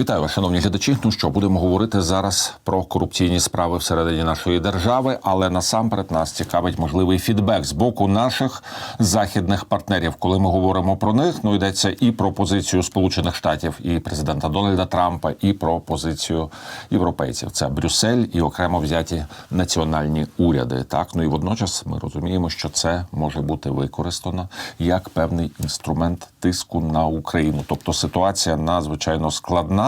Вітаю вас, шановні глядачі. Ну що будемо говорити зараз про корупційні справи всередині нашої держави, але насамперед нас цікавить можливий фідбек з боку наших західних партнерів. Коли ми говоримо про них, ну йдеться і про позицію Сполучених Штатів і президента Дональда Трампа, і про позицію європейців. Це Брюссель і окремо взяті національні уряди. Так ну і водночас ми розуміємо, що це може бути використано як певний інструмент тиску на Україну. Тобто ситуація надзвичайно складна.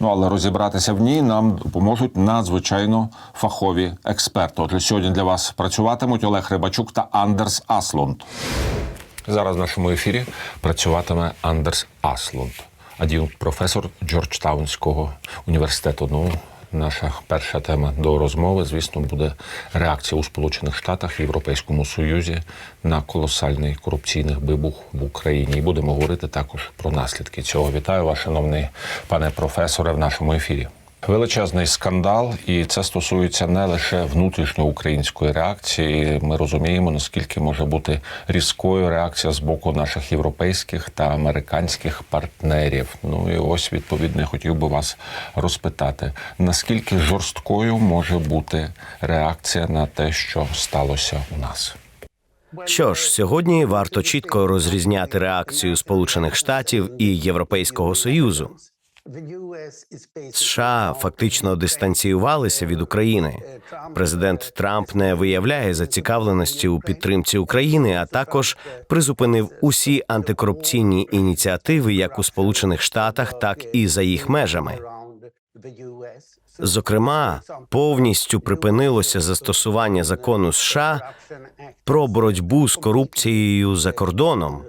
Ну але розібратися в ній нам допоможуть надзвичайно фахові експерти. Отже, сьогодні для вас працюватимуть Олег Рибачук та Андерс Аслунд. Зараз в нашому ефірі працюватиме Андерс Аслунд, ад'юнкт професор Джорджтаунського університету. Ну, наша перша тема до розмови, звісно, буде реакція у Сполучених Штатах Європейському Союзі на колосальний корупційний вибух в Україні. І будемо говорити також про наслідки цього. Вітаю вас, шановний пане професоре, в нашому ефірі. Величезний скандал, і це стосується не лише внутрішньоукраїнської реакції. Ми розуміємо, наскільки може бути різкою реакція з боку наших європейських та американських партнерів. Ну і ось відповідно я хотів би вас розпитати, наскільки жорсткою може бути реакція на те, що сталося у нас. Що ж, сьогодні варто чітко розрізняти реакцію Сполучених Штатів і Європейського Союзу. США фактично дистанціювалися від України. Президент Трамп не виявляє зацікавленості у підтримці України, а також призупинив усі антикорупційні ініціативи, як у Сполучених Штатах, так і за їх межами. Зокрема, повністю припинилося застосування закону США про боротьбу з корупцією за кордоном.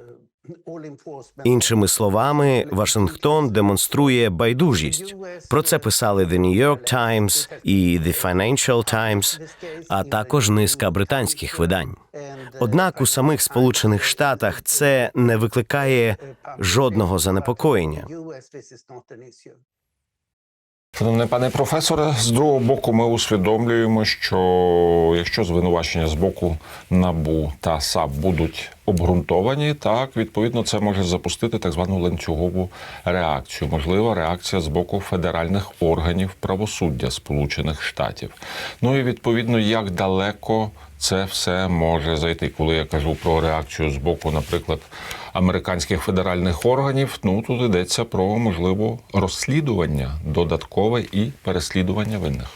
Іншими словами, Вашингтон демонструє байдужість. Про це писали The New York Times і The Financial Times, а також низка британських видань. Однак у самих Сполучених Штатах це не викликає жодного занепокоєння. Шановний пане професоре, з другого боку, ми усвідомлюємо, що якщо звинувачення з боку НАБУ та САП будуть обґрунтовані, так відповідно це може запустити так звану ланцюгову реакцію. Можлива реакція з боку федеральних органів правосуддя Сполучених Штатів. Ну і відповідно, як далеко це все може зайти. Коли я кажу про реакцію з боку, наприклад, американських федеральних органів, ну тут йдеться про можливо розслідування додаткове і переслідування винних.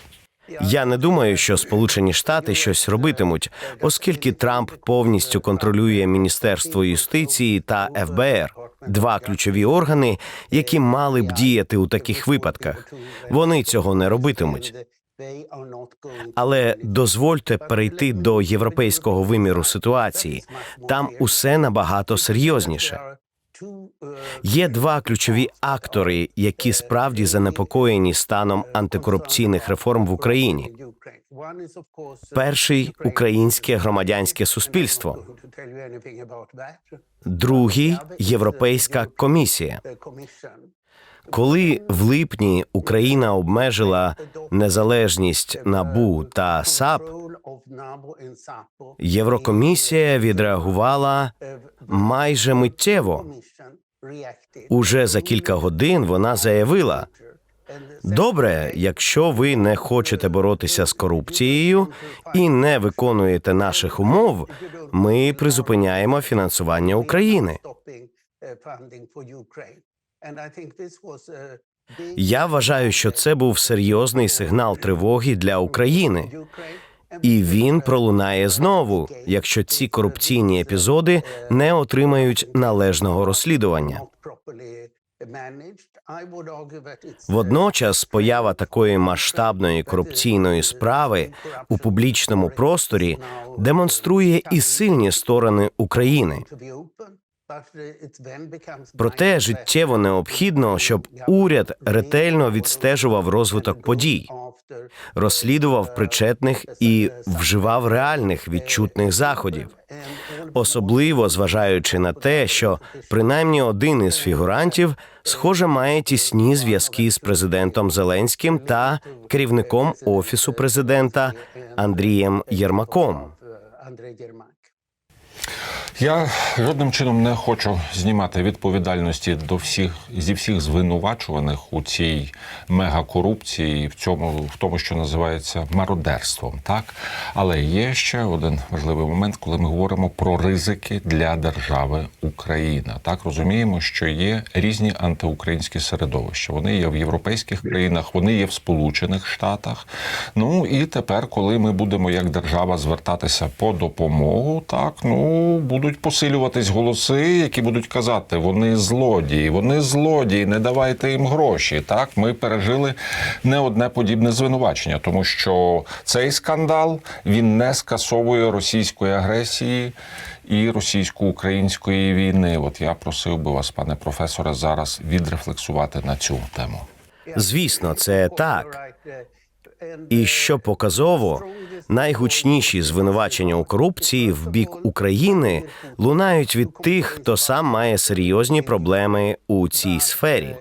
Я не думаю, що Сполучені Штати щось робитимуть, оскільки Трамп повністю контролює Міністерство юстиції та ФБР два ключові органи, які мали б діяти у таких випадках. Вони цього не робитимуть. Але дозвольте перейти до європейського виміру ситуації. Там усе набагато серйозніше. Є два ключові актори, які справді занепокоєні станом антикорупційних реформ в Україні. Перший українське громадянське суспільство, другий європейська комісія. Коли в липні Україна обмежила незалежність НАБУ та САП, Єврокомісія відреагувала майже миттєво. Уже за кілька годин вона заявила: добре, якщо ви не хочете боротися з корупцією і не виконуєте наших умов, ми призупиняємо фінансування України. Я вважаю, що це був серйозний сигнал тривоги для України. І він пролунає знову, якщо ці корупційні епізоди не отримають належного розслідування. Водночас поява такої масштабної корупційної справи у публічному просторі демонструє і сильні сторони України. Проте життєво необхідно, щоб уряд ретельно відстежував розвиток подій, розслідував причетних і вживав реальних відчутних заходів, особливо зважаючи на те, що принаймні один із фігурантів, схоже, має тісні зв'язки з президентом Зеленським та керівником офісу президента Андрієм Єрмаком. Я жодним чином не хочу знімати відповідальності до всіх зі всіх звинувачуваних у цій мегакорупції, в цьому в тому, що називається мародерством. Так, але є ще один важливий момент, коли ми говоримо про ризики для держави Україна. Так розуміємо, що є різні антиукраїнські середовища. Вони є в європейських країнах, вони є в Сполучених Штатах. Ну і тепер, коли ми будемо як держава звертатися по допомогу, так ну будуть посилюватись голоси, які будуть казати, вони злодії, вони злодії, не давайте їм гроші. Так, ми пережили не одне подібне звинувачення, тому що цей скандал він не скасовує російської агресії. І російсько-української війни, от я просив би вас, пане професоре, зараз відрефлексувати на цю тему. Звісно, це так. І що показово, найгучніші звинувачення у корупції в бік України лунають від тих, хто сам має серйозні проблеми у цій сфері.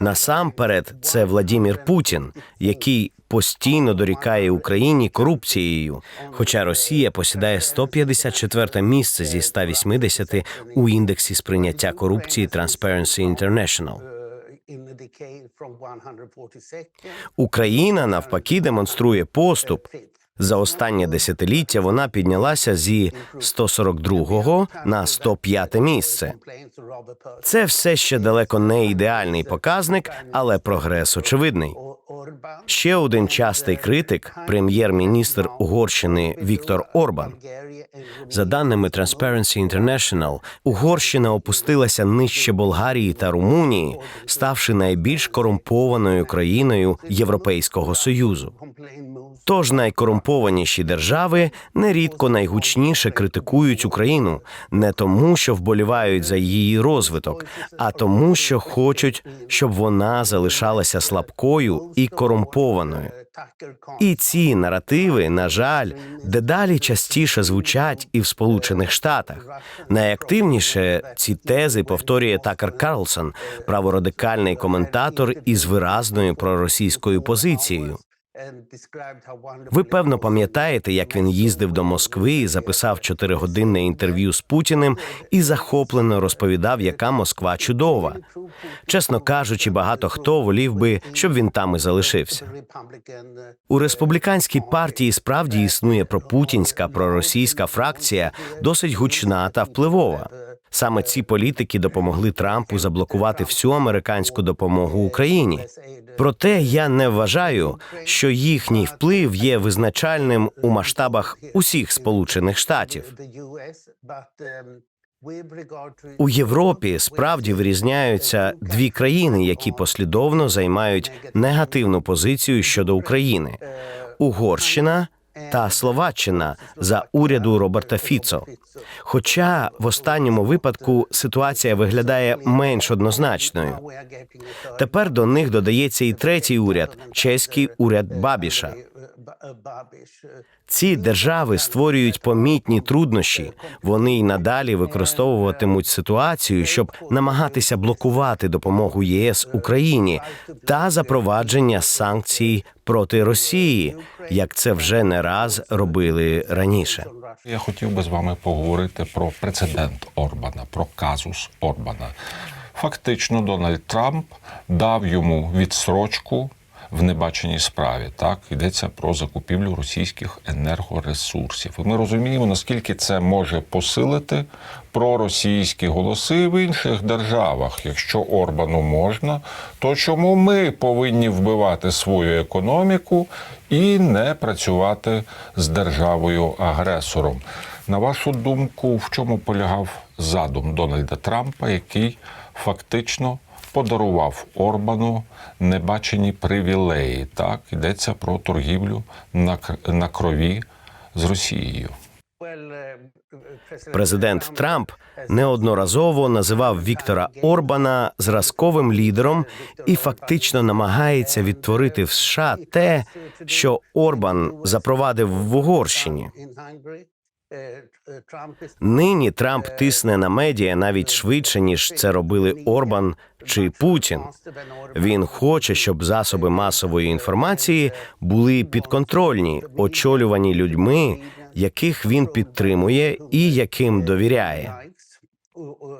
Насамперед, це Владімір Путін, який постійно дорікає Україні корупцією. Хоча Росія посідає 154 місце зі 180 у індексі сприйняття корупції Transparency International. Україна навпаки демонструє поступ. За останнє десятиліття вона піднялася зі 142 на 105 місце. Це все ще далеко не ідеальний показник, але прогрес очевидний. Ще один частий критик, прем'єр-міністр Угорщини Віктор Орбан. За даними Transparency International, Угорщина опустилася нижче Болгарії та Румунії, ставши найбільш корумпованою країною Європейського союзу. Тож найкорумпованіші держави нерідко найгучніше критикують Україну не тому, що вболівають за її розвиток, а тому, що хочуть, щоб вона залишалася слабкою і корумпованою. І ці наративи, на жаль, дедалі частіше звучать і в Сполучених Штатах. Найактивніше ці тези повторює Такер Карлсон, праворадикальний коментатор із виразною проросійською позицією. Ви певно пам'ятаєте, як він їздив до Москви і записав чотиригодинне інтерв'ю з Путіним і захоплено розповідав, яка Москва чудова. Чесно кажучи, багато хто волів би, щоб він там і залишився. У республіканській партії справді існує пропутінська проросійська фракція, досить гучна та впливова. Саме ці політики допомогли Трампу заблокувати всю американську допомогу Україні. Проте я не вважаю, що їхній вплив є визначальним у масштабах усіх Сполучених Штатів. У Європі справді вирізняються дві країни, які послідовно займають негативну позицію щодо України: Угорщина та Словаччина за уряду Роберта Фіцо. Хоча в останньому випадку ситуація виглядає менш однозначною. Тепер до них додається і третій уряд чеський уряд Бабіша. Ці держави створюють помітні труднощі. Вони й надалі використовуватимуть ситуацію, щоб намагатися блокувати допомогу ЄС Україні та запровадження санкцій проти Росії, як це вже не раз робили раніше. Я хотів би з вами поговорити про прецедент Орбана, про казус Орбана. Фактично, Дональд Трамп дав йому відсрочку в небаченій справі. Так йдеться про закупівлю російських енергоресурсів. І ми розуміємо, наскільки це може посилити проросійські голоси в інших державах. Якщо Орбану можна, то чому ми повинні вбивати свою економіку і не працювати з державою агресором? На вашу думку, в чому полягав задум Дональда Трампа, який фактично подарував Орбану небачені привілеї? Так йдеться про торгівлю на, на крові з Росією. Президент Трамп неодноразово називав Віктора Орбана зразковим лідером і фактично намагається відтворити в США те, що Орбан запровадив в Угорщині. Нині Трамп тисне на медіа навіть швидше, ніж це робили Орбан чи Путін. Він хоче, щоб засоби масової інформації були підконтрольні, очолювані людьми, яких він підтримує і яким довіряє.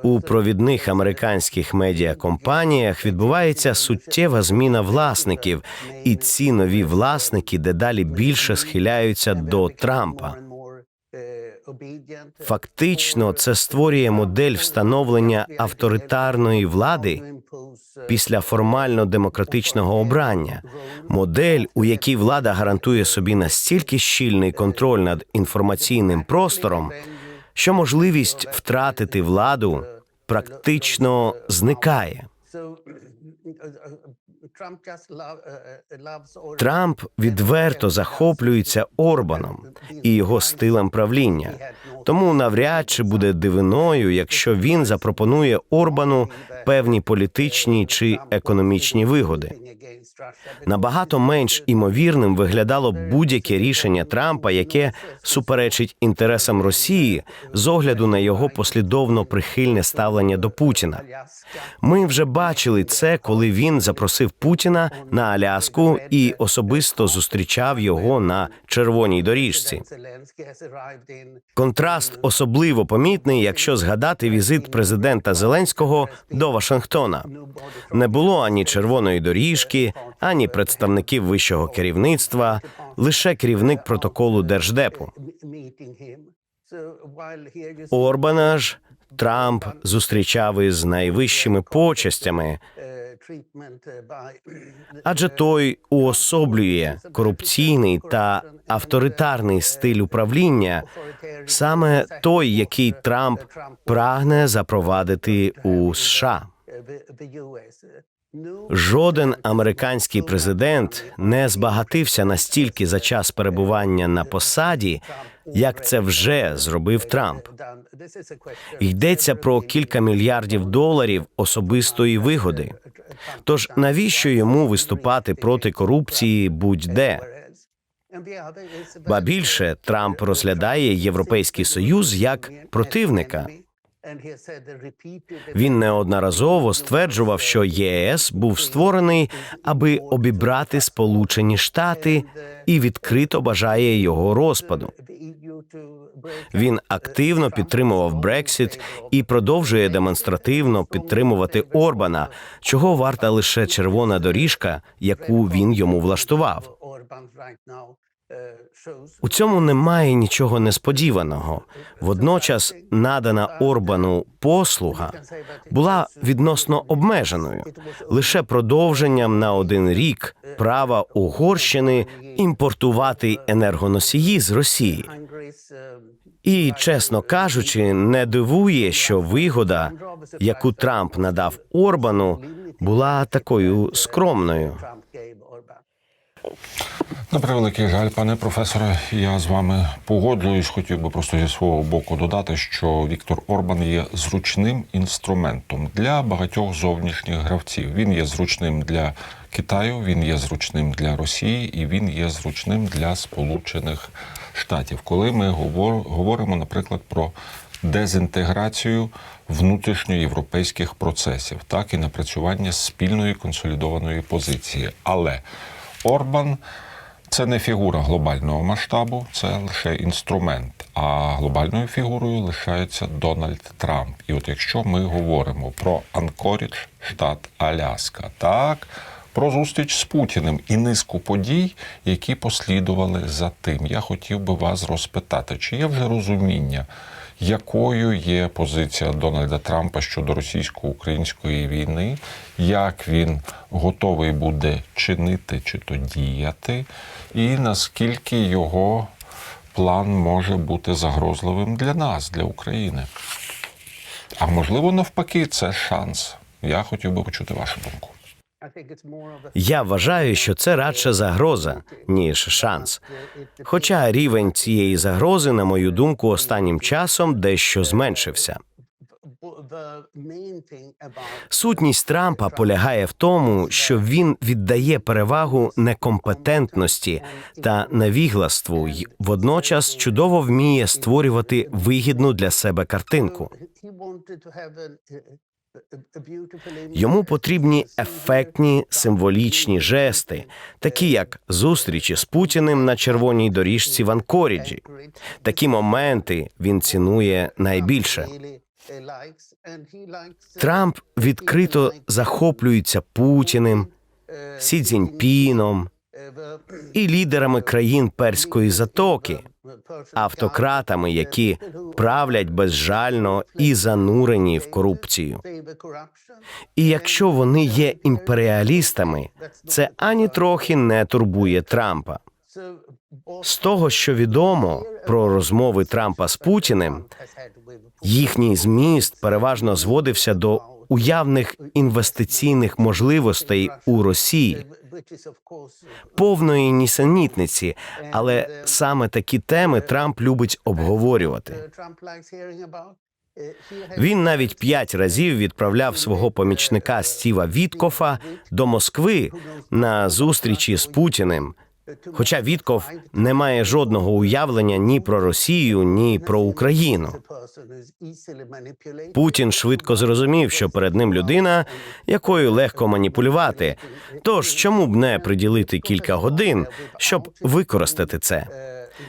У провідних американських медіакомпаніях відбувається суттєва зміна власників, і ці нові власники дедалі більше схиляються до Трампа. Фактично, це створює модель встановлення авторитарної влади після формально демократичного обрання, модель, у якій влада гарантує собі настільки щільний контроль над інформаційним простором, що можливість втратити владу практично зникає. Трамп відверто захоплюється Орбаном і його стилем правління. Тому навряд чи буде дивиною, якщо він запропонує Орбану певні політичні чи економічні вигоди. Набагато менш імовірним виглядало будь-яке рішення Трампа, яке суперечить інтересам Росії з огляду на його послідовно прихильне ставлення до Путіна. Ми вже бачили це, коли він запросив Путіна на Аляску і особисто зустрічав його на червоній доріжці. Контраст особливо помітний, якщо згадати візит президента Зеленського до Вашингтона. Не було ані червоної доріжки, ані представників вищого керівництва, лише керівник протоколу держдепу. Орбана ж Трамп зустрічав із найвищими почестями, адже той уособлює корупційний та авторитарний стиль управління, саме той, який Трамп прагне запровадити у США. Жоден американський президент не збагатився настільки за час перебування на посаді, як це вже зробив Трамп. Йдеться про кілька мільярдів доларів особистої вигоди. Тож навіщо йому виступати проти корупції будь-де? Ба більше Трамп розглядає Європейський Союз як противника. Він неодноразово стверджував, що ЄС був створений, аби обібрати Сполучені Штати і відкрито бажає його розпаду. Він активно підтримував Брексіт і продовжує демонстративно підтримувати Орбана, чого варта лише червона доріжка, яку він йому влаштував. У цьому немає нічого несподіваного. Водночас надана Орбану послуга була відносно обмеженою, лише продовженням на один рік права Угорщини імпортувати енергоносії з Росії. І, чесно кажучи, не дивує, що вигода, яку Трамп надав Орбану, була такою скромною. На превеликий жаль, пане професоре, я з вами погоджуюсь. Хотів би просто зі свого боку додати, що Віктор Орбан є зручним інструментом для багатьох зовнішніх гравців. Він є зручним для Китаю, він є зручним для Росії і він є зручним для Сполучених Штатів. Коли ми говор- говоримо, наприклад, про дезінтеграцію внутрішньоєвропейських процесів, так і напрацювання спільної консолідованої позиції. Але Орбан це не фігура глобального масштабу, це лише інструмент. А глобальною фігурою лишається Дональд Трамп. І от якщо ми говоримо про Анкорідж, штат Аляска, так. Про зустріч з Путіним і низку подій, які послідували за тим. Я хотів би вас розпитати, чи є вже розуміння, якою є позиція Дональда Трампа щодо російсько-української війни, як він готовий буде чинити чи то діяти, і наскільки його план може бути загрозливим для нас, для України. А можливо, навпаки, це шанс. Я хотів би почути вашу думку. Я вважаю, що це радше загроза, ніж шанс. Хоча рівень цієї загрози, на мою думку, останнім часом дещо зменшився. Сутність Трампа полягає в тому, що він віддає перевагу некомпетентності та навігластву й водночас чудово вміє створювати вигідну для себе картинку. Йому потрібні ефектні символічні жести, такі як зустрічі з Путіним на червоній доріжці в Анкоріджі. Такі моменти він цінує найбільше. Трамп відкрито захоплюється Путіним, Сі Цзіньпіном і лідерами країн Перської затоки, автократами, які правлять безжально і занурені в корупцію. І якщо вони є імперіалістами, це ані трохи не турбує Трампа. З того, що відомо про розмови Трампа з Путіним, їхній зміст переважно зводився до уявних інвестиційних можливостей у Росії, повної нісенітниці, але саме такі теми Трамп любить обговорювати. Він навіть п'ять разів відправляв свого помічника Стіва Віткофа до Москви на зустрічі з Путіним. Хоча Вітков не має жодного уявлення ні про Росію, ні про Україну. Путін швидко зрозумів, що перед ним людина, якою легко маніпулювати. Тож чому б не приділити кілька годин, щоб використати це?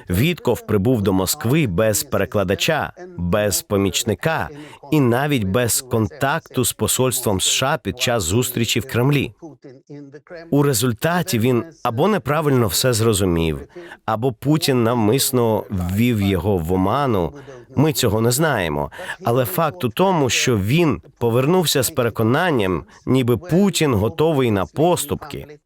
Вітков прибув до Москви без перекладача, без помічника і навіть без контакту з посольством США під час зустрічі в Кремлі. У результаті він або неправильно все зрозумів, або Путін навмисно ввів його в оману. Ми цього не знаємо. Але факт у тому, що він повернувся з переконанням, ніби Путін готовий на поступки.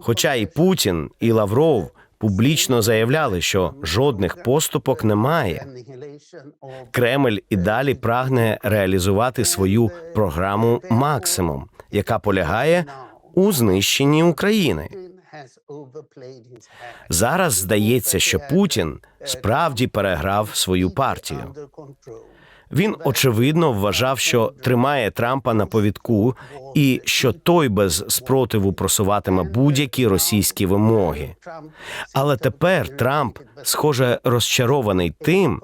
Хоча і Путін, і Лавров публічно заявляли, що жодних поступок немає. Кремль і далі прагне реалізувати свою програму максимум, яка полягає у знищенні України. Зараз здається, що Путін справді переграв свою партію. Він очевидно вважав, що тримає Трампа на повідку, і що той без спротиву просуватиме будь-які російські вимоги. Але тепер Трамп, схоже, розчарований тим,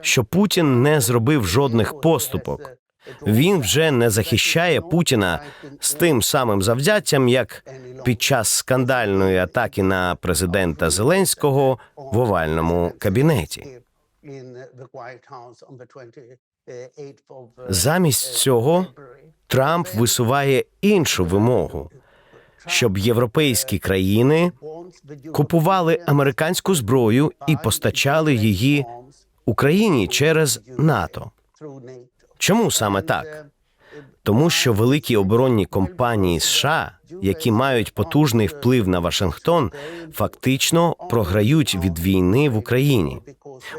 що Путін не зробив жодних поступок. Він вже не захищає Путіна з тим самим завзяттям, як під час скандальної атаки на президента Зеленського в овальному кабінеті. Замість цього Трамп висуває іншу вимогу, щоб європейські країни купували американську зброю і постачали її Україні через НАТО. Чому саме так? Тому що великі оборонні компанії США, які мають потужний вплив на Вашингтон, фактично програють від війни в Україні.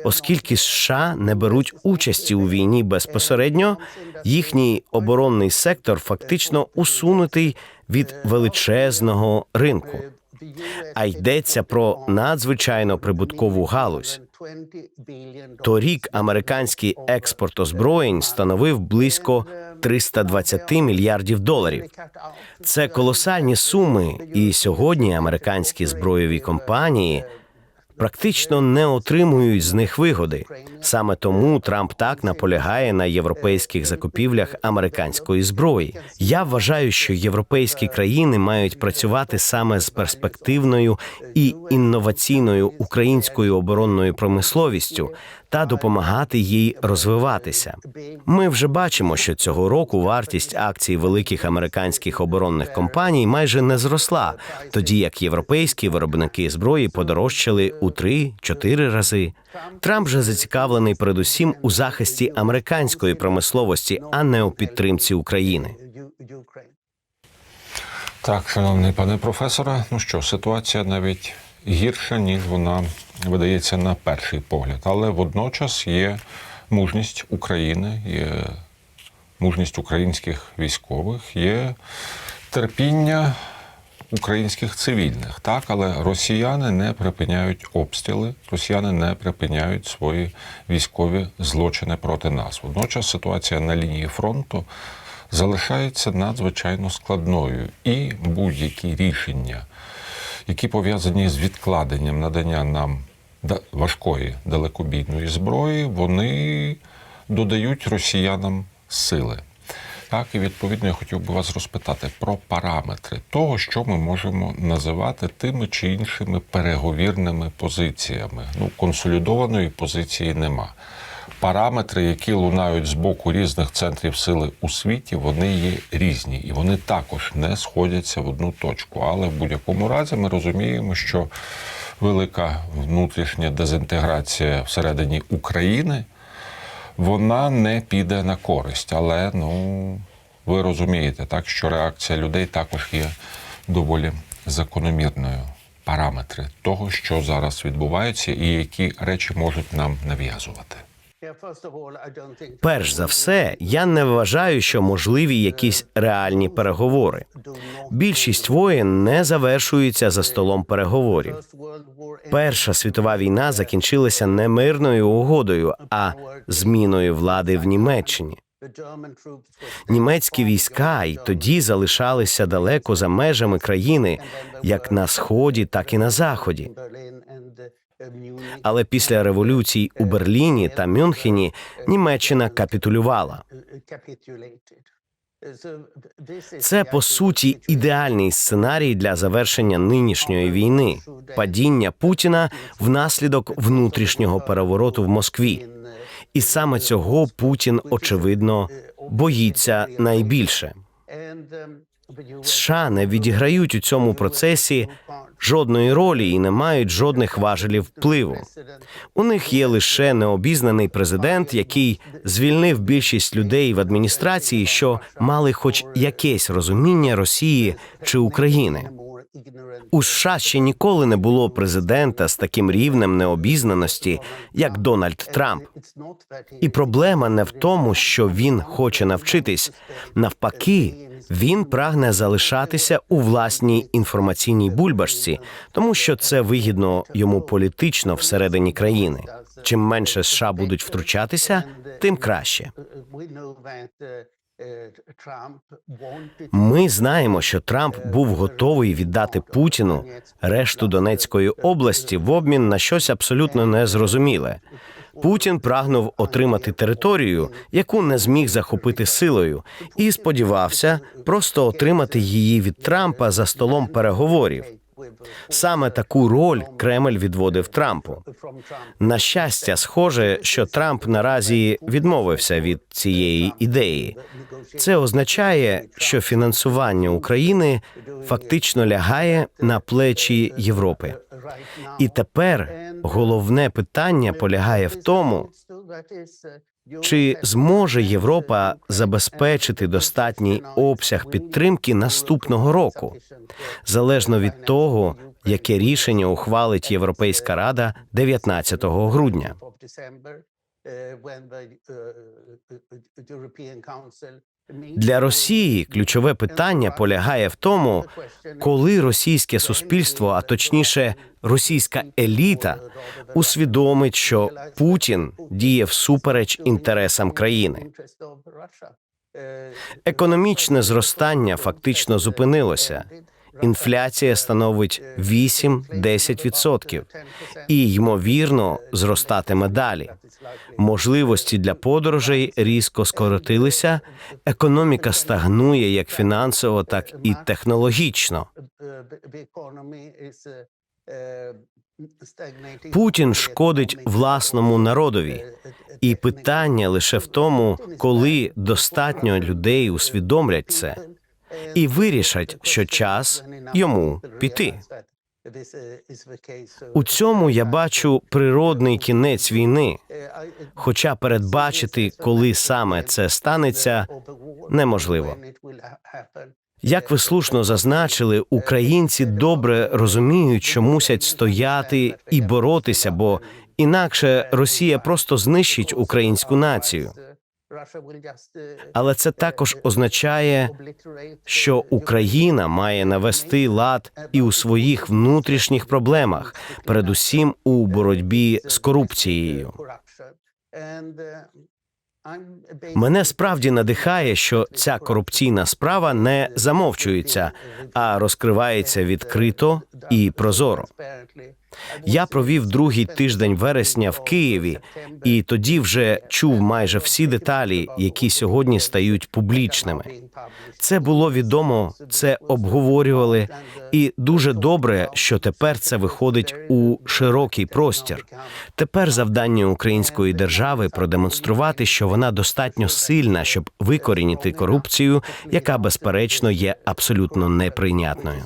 Оскільки США не беруть участі у війні безпосередньо, їхній оборонний сектор фактично усунутий від величезного ринку. А йдеться про надзвичайно прибуткову галузь. Торік американський експорт озброєнь становив близько 320 мільярдів доларів. Це колосальні суми, і сьогодні американські збройові компанії практично не отримують з них вигоди. Саме тому Трамп так наполягає на європейських закупівлях американської зброї. Я вважаю, що європейські країни мають працювати саме з перспективною і інноваційною українською оборонною промисловістю та допомагати їй розвиватися. Ми вже бачимо, що цього року вартість акцій великих американських оборонних компаній майже не зросла, тоді як європейські виробники зброї подорожчали у 3-4 рази. Трамп же зацікавлений передусім у захисті американської промисловості, а не у підтримці України. Так, шановний пане професоре, ну що, ситуація навіть гірша, ніж вона видається на перший погляд. Але водночас є мужність України, є мужність українських військових, є терпіння українських цивільних. Так, але росіяни не припиняють обстріли, росіяни не припиняють свої військові злочини проти нас. Водночас ситуація на лінії фронту залишається надзвичайно складною, і будь-які рішення, які пов'язані з відкладенням надання нам важкої далекобійної зброї, вони додають росіянам сили. Так, і відповідно я хотів би вас розпитати про параметри того, що ми можемо називати тими чи іншими переговірними позиціями. Ну, консолідованої позиції нема. Параметри, які лунають з боку різних центрів сили у світі, вони є різні, і вони також не сходяться в одну точку. Але в будь-якому разі ми розуміємо, що велика внутрішня дезінтеграція всередині України вона не піде на користь. Але ну ви розумієте, так що реакція людей також є доволі закономірною. Параметри того, що зараз відбувається, і які речі можуть нам нав'язувати. Перш за все, я не вважаю, що можливі якісь реальні переговори. Більшість воєн не завершуються за столом переговорів. Перша світова війна закінчилася не мирною угодою, а зміною влади в Німеччині. Німецькі війська й тоді залишалися далеко за межами країни, як на сході, так і на заході. Але після революцій у Берліні та Мюнхені Німеччина капітулювала. Це по суті ідеальний сценарій для завершення нинішньої війни падіння Путіна внаслідок внутрішнього перевороту в Москві. І саме цього Путін очевидно боїться найбільше. США не відіграють у цьому процесі жодної ролі і не мають жодних важелів впливу. У них є лише необізнаний президент, який звільнив більшість людей в адміністрації, що мали хоч якесь розуміння Росії чи України. У США ще ніколи не було президента з таким рівнем необізнаності, як Дональд Трамп. І проблема не в тому, що він хоче навчитись. Навпаки, він прагне залишатися у власній інформаційній бульбашці, тому що це вигідно йому політично всередині країни. Чим менше США будуть втручатися, тим краще. Ми знаємо, що Трамп був готовий віддати Путіну решту Донецької області в обмін на щось абсолютно незрозуміле. Путін прагнув отримати територію, яку не зміг захопити силою, і сподівався просто отримати її від Трампа за столом переговорів. Саме таку роль Кремль відводив Трампу. На щастя, схоже, що Трамп наразі відмовився від цієї ідеї. Це означає, що фінансування України фактично лягає на плечі Європи. І тепер головне питання полягає в тому, чи зможе Європа забезпечити достатній обсяг підтримки наступного року, залежно від того, яке рішення ухвалить Європейська рада 19 грудня. Для Росії ключове питання полягає в тому, коли російське суспільство, а точніше російська еліта, усвідомить, що Путін діє всупереч інтересам країни. Економічне зростання фактично зупинилося. Інфляція становить 8-10% і ймовірно зростатиме далі. Можливості для подорожей різко скоротилися. Економіка стагнує як фінансово, так і технологічно. Путін шкодить власному народові, і питання лише в тому, коли достатньо людей усвідомлять це і вирішать, що час йому піти. У цьому я бачу природний кінець війни. Хоча передбачити, коли саме це станеться, неможливо. Як ви слушно зазначили, українці добре розуміють, що мусять стояти і боротися, бо інакше Росія просто знищить українську націю. Але це також означає, що Україна має навести лад і у своїх внутрішніх проблемах, передусім у боротьбі з корупцією. Мене справді надихає, що ця корупційна справа не замовчується, а розкривається відкрито і прозоро. Я провів другий тиждень вересня в Києві, і тоді вже чув майже всі деталі, які сьогодні стають публічними. Це було відомо, це обговорювали, і дуже добре, що тепер це виходить у широкий простір. Тепер завдання української держави продемонструвати, що вона достатньо сильна, щоб викорінити корупцію, яка безперечно є абсолютно неприйнятною.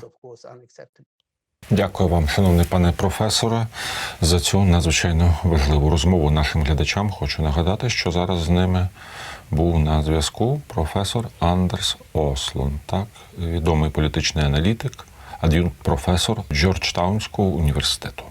Дякую вам, шановний пане професоре, за цю надзвичайно важливу розмову нашим глядачам. Хочу нагадати, що зараз з ними був на зв'язку професор Андерс Ослон, так відомий політичний аналітик, ад'юнкт професор Джорджтаунського університету.